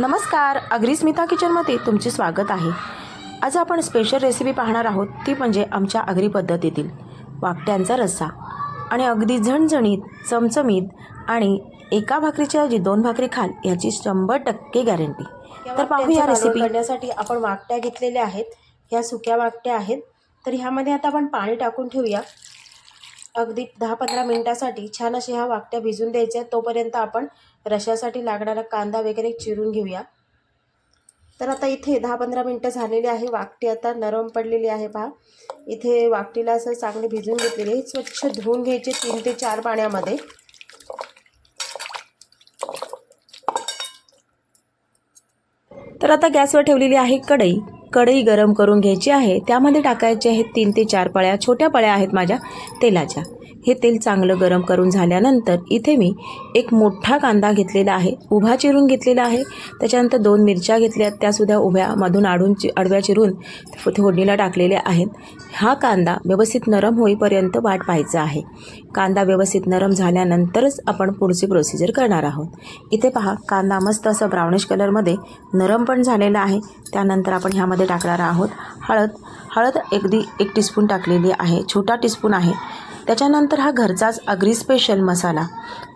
नमस्कार अग्रिस्मिता किचनमध्ये तुमचे स्वागत आहे. आज आपण स्पेशल रेसिपी पाहणार आहोत ती म्हणजे आमच्या आगरी पद्धतीतील वाकट्यांचा रस्सा. आणि अगदी झणझणीत चमचमीत आणि एका भाकरीच्या जी दोन भाकरी खाल याची शंभर टक्के गॅरंटी तर पाहूया रेसिपी करण्यासाठी आपण वाकट्या घेतलेल्या आहेत. ह्या सुक्या वाकट्या आहेत. तर ह्यामध्ये आता आपण पाणी टाकून ठेवूया. अगदी दहा पंधरा मिनटासाठी छान अशा ह्या वाकट्या भिजून द्यायच्या तोपर्यंत आपण रशासाठी लागणारा कांदा वगैरे चिरून घेऊया. तर आता इथे दहा पंधरा मिनटं झालेली आहे. वाकटी आता नरम पडलेली आहे पहा. इथे वाकटीला असं चांगली भिजून घेतलेली आहे. स्वच्छ धुवून घ्यायचे तीन ते चार पाण्यामध्ये. तर आता गॅसवर ठेवलेली आहे कढई. कढई गरम करून घ्यायची आहे. त्यामध्ये टाकायचे आहेत तीन ते चार पळ्या. छोट्या पळ्या आहेत माझ्या तेलाच्या. हे तेल चांगलं गरम करून झाल्यानंतर इथे मी एक मोठा कांदा घेतलेला आहे. उभा चिरून घेतलेला आहे. त्याच्यानंतर दोन मिरच्या घेतल्या. त्यासुद्धा उभ्या मधून आडून चि आडव्या चिरून फोडणीला टाकलेल्या आहेत. हा कांदा व्यवस्थित नरम होईपर्यंत वाट पाहायचा आहे. कांदा व्यवस्थित नरम झाल्यानंतरच आपण पुढची प्रोसिजर करणार आहोत. इथे पहा कांदा मस्त असं ब्राउनिश कलरमध्ये नरम पण झालेला आहे. त्यानंतर आपण ह्यामध्ये टाकणार आहोत हळद. हळद अगदी एक टीस्पून टाकलेली आहे. छोटा टीस्पून आहे. त्याच्यानंतर हा घरचाच अग्री स्पेशल मसाला.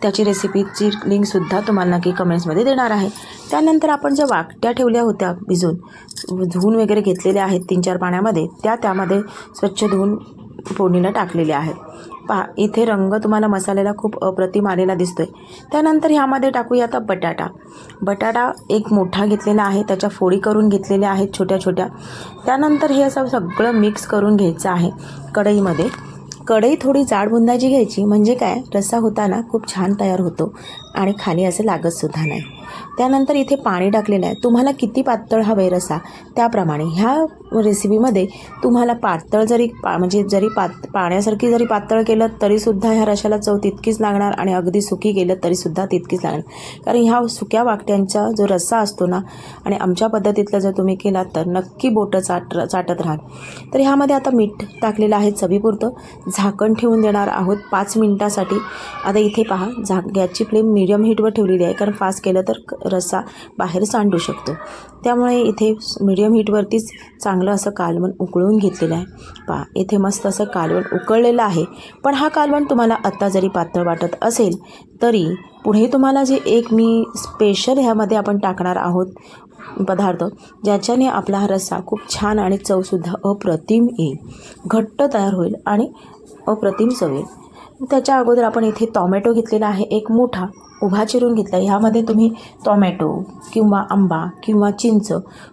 त्याची रेसिपीची लिंकसुद्धा तुम्हाला नक्की कमेंट्समध्ये देणार आहे. त्यानंतर आपण ज्या वाकट्या ठेवल्या होत्या भिजून धुवून वगैरे घेतलेल्या आहेत तीन चार पाण्यामध्ये त्या त्यामध्ये स्वच्छ धुवून फोडणीला टाकलेल्या आहेत. पहा इथे रंग तुम्हाला मसाल्याला खूप अप्रतिम आलेला दिसतोय. त्यानंतर ह्यामध्ये टाकूया आता बटाटा. बटाटा एक मोठा घेतलेला आहे त्याच्या फोडी करून घेतलेल्या आहेत छोट्या छोट्या. त्यानंतर हे असं सगळं मिक्स करून घ्यायचं आहे कढईमध्ये. कढई थोडी जाड बुंदाची घ्यायची. म्हणजे काय? रस्सा होताना खूप छान तयार होतो. आणि खाली असं लागतसुद्धा नाही. त्यानंतर इथे पाणी टाकलेलं आहे. तुम्हाला किती पातळ हवे रस्सा त्याप्रमाणे ह्या रेसिपीमध्ये तुम्हाला पातळ जरी पा म्हणजे जरी पात पाण्यासारखी जरी पातळ केलं तरीसुद्धा ह्या रशाला चव तितकीच लागणार आणि अगदी सुकी केलं तरीसुद्धा तितकीच लागणार. कारण ह्या सुक्या वाकट्यांचा जो रस्सा असतो ना आणि आमच्या पद्धतीतलं जर तुम्ही केलात तर नक्की बोटं चाट चाटत राहाल तर ह्यामध्ये आता मीठ टाकलेलं आहे चवीपुरतं. झाकण ठेवून देणार आहोत पाच मिनटासाठी. आता इथे पहा झाक गॅसची फ्लेम मिडियम हीटवर ठेवलेली आहे. कारण फास्ट केलं तर क- रस्सा बाहेर सांडू शकतो. त्यामुळे इथे मिडियम हीटवरतीच चांगलं असं कालवण उकळून घेतलेलं आहे. पहा इथे मस्त असं कालवण उकळलेलं आहे. पण हा कालवण तुम्हाला आत्ता जरी पातळ वाटत असेल तरी पुढे तुम्हाला जे एक मी स्पेशल ह्यामध्ये आपण टाकणार आहोत पदार्थ ज्याच्याने आपला हा रस्सा खूप छान आणि चवसुद्धा अप्रतिम येईल. घट्ट तयार होईल आणि अप्रतिम चव येईल. त्याच्या अगोदर आपण इथे टॉमॅटो घेतलेला आहे एक मोठा उभा चिरून घेतला. ह्यामध्ये तुम्ही टॉमॅटो किंवा आंबा किंवा चिंच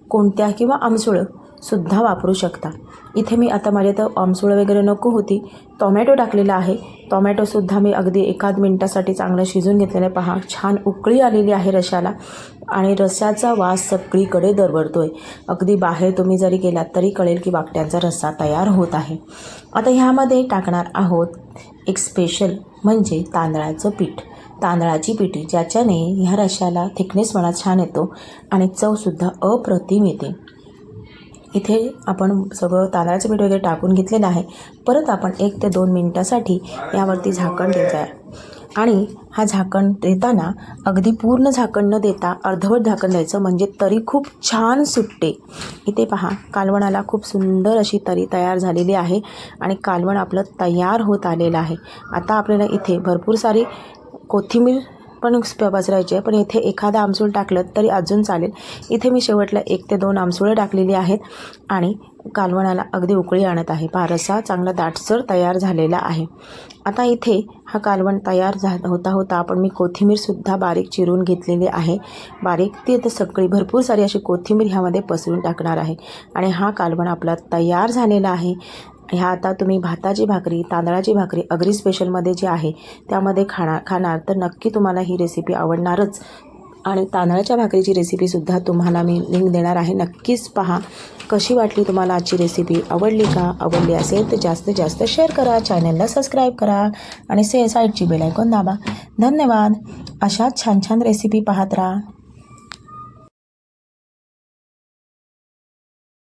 कोणत्या किंवा आमसुळं सुद्धा वापरू शकता. इथे मी आता माझ्या तर आमसुळं वगैरे नको होती. टॉमॅटो टाकलेला आहे. टॉमॅटोसुद्धा मी अगदी एखाद मिनटासाठी चांगलं शिजून घेतलेलं आहे. पहा छान उकळी आलेली आहे रशाला. आणि रस्स्याचा वास सगळीकडे दरवरतो आहे अगदी बाहेर तुम्ही जरी गेलात तरी कळेल की वाकट्यांचा रस्सा तयार होत आहे. आता ह्यामध्ये टाकणार आहोत एक स्पेशल म्हणजे तांदळाचं पीठ. तांदळाची पिठी ज्याच्याने ह्या रशाला थिकनेसपणा छान येतो आणि चवसुद्धा अप्रतिम येते. इथे आपण सगळं तांदळाचं पीठ वगैरे टाकून घेतलेलं आहे. परत आपण एक ते दोन मिनटासाठी यावरती झाकण द्यायचं आहे. आणि हा झाकण देताना अगदी पूर्ण झाकण न देता अर्धवट झाकण द्यायचं म्हणजे तरी खूप छान सुटते. इथे पहा कालवणाला खूप सुंदर अशी तरी तयार झालेली आहे आणि कालवण आपलं तयार होत आलेलं आहे. आता आपल्याला इथे भरपूर सारी कोथिंबीर पण पसरायची पण इथे एखादा आमसूळ टाकलं तरी अजून चालेल. इथे मी शेवटला एक ते दोन आमसुळं टाकलेली आहेत आणि कालवणाला अगदी उकळी आणत आहे. पारसा चांगला दाटसर तयार झालेला आहे. आता इथे हा कालवण तयार झा होता होता आपण मी कोथिंबीरसुद्धा बारीक चिरून घेतलेली आहे. बारीक ती आता सगळी भरपूर सारी अशी कोथिंबीर ह्यामध्ये पसरून टाकणार आहे. आणि हा कालवण आपला तयार झालेला आहे. ह्या आता तुम्ही भाताची भाकरी तांदळाची भाकरी अग्री स्पेशलमध्ये जी आहे त्यामध्ये खाणार खाणार तर नक्की तुम्हाला ही रेसिपी आवडणारच. आणि तांदळाच्या भाकरीची रेसिपीसुद्धा तुम्हाला मी लिंक देणार आहे. नक्कीच पहा कशी वाटली तुम्हाला आजची रेसिपी आवडली का? आवडली असेल तर जास्तीत जास्त शेअर करा चॅनलला सबस्क्राईब करा आणि से साईडची बेलायकॉन ऐकून दाबा. धन्यवाद. अशाच छान छान रेसिपी पाहत राहा.